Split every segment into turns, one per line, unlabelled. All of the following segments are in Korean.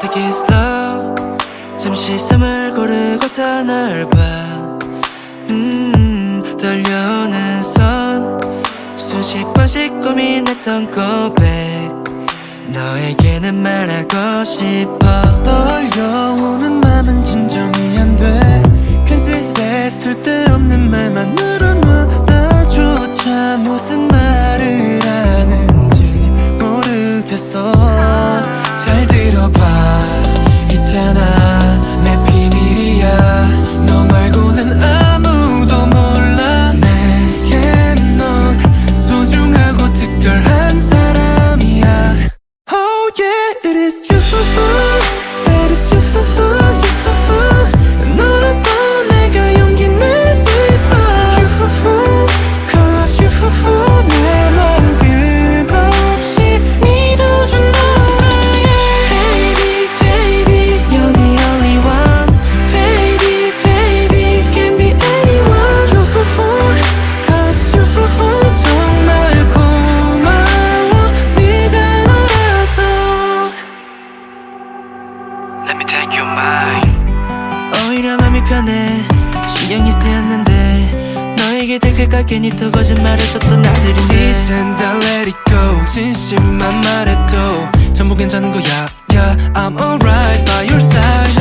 Take it slow? 잠시 숨을 고르고서 널 봐. 음 떨려오는 손. 수십 번씩 고민했던 고백. 너에게는 말하고 싶어.
떨려오는 맘은
me take your mind. 오히려 맘이 편해. 신경이 쓰였는데 너에게 들킬까 괜히 또 거짓말을 썼던 나들인데
이젠 다 let it go. 진심만 말해도 전부 괜찮은 거야. Yeah, I'm alright by your side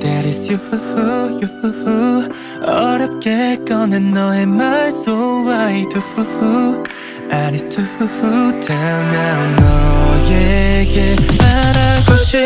that is you, you 어렵게 꺼낸 너의 말 So I do, I need to tell now 너에게 말하고 싶어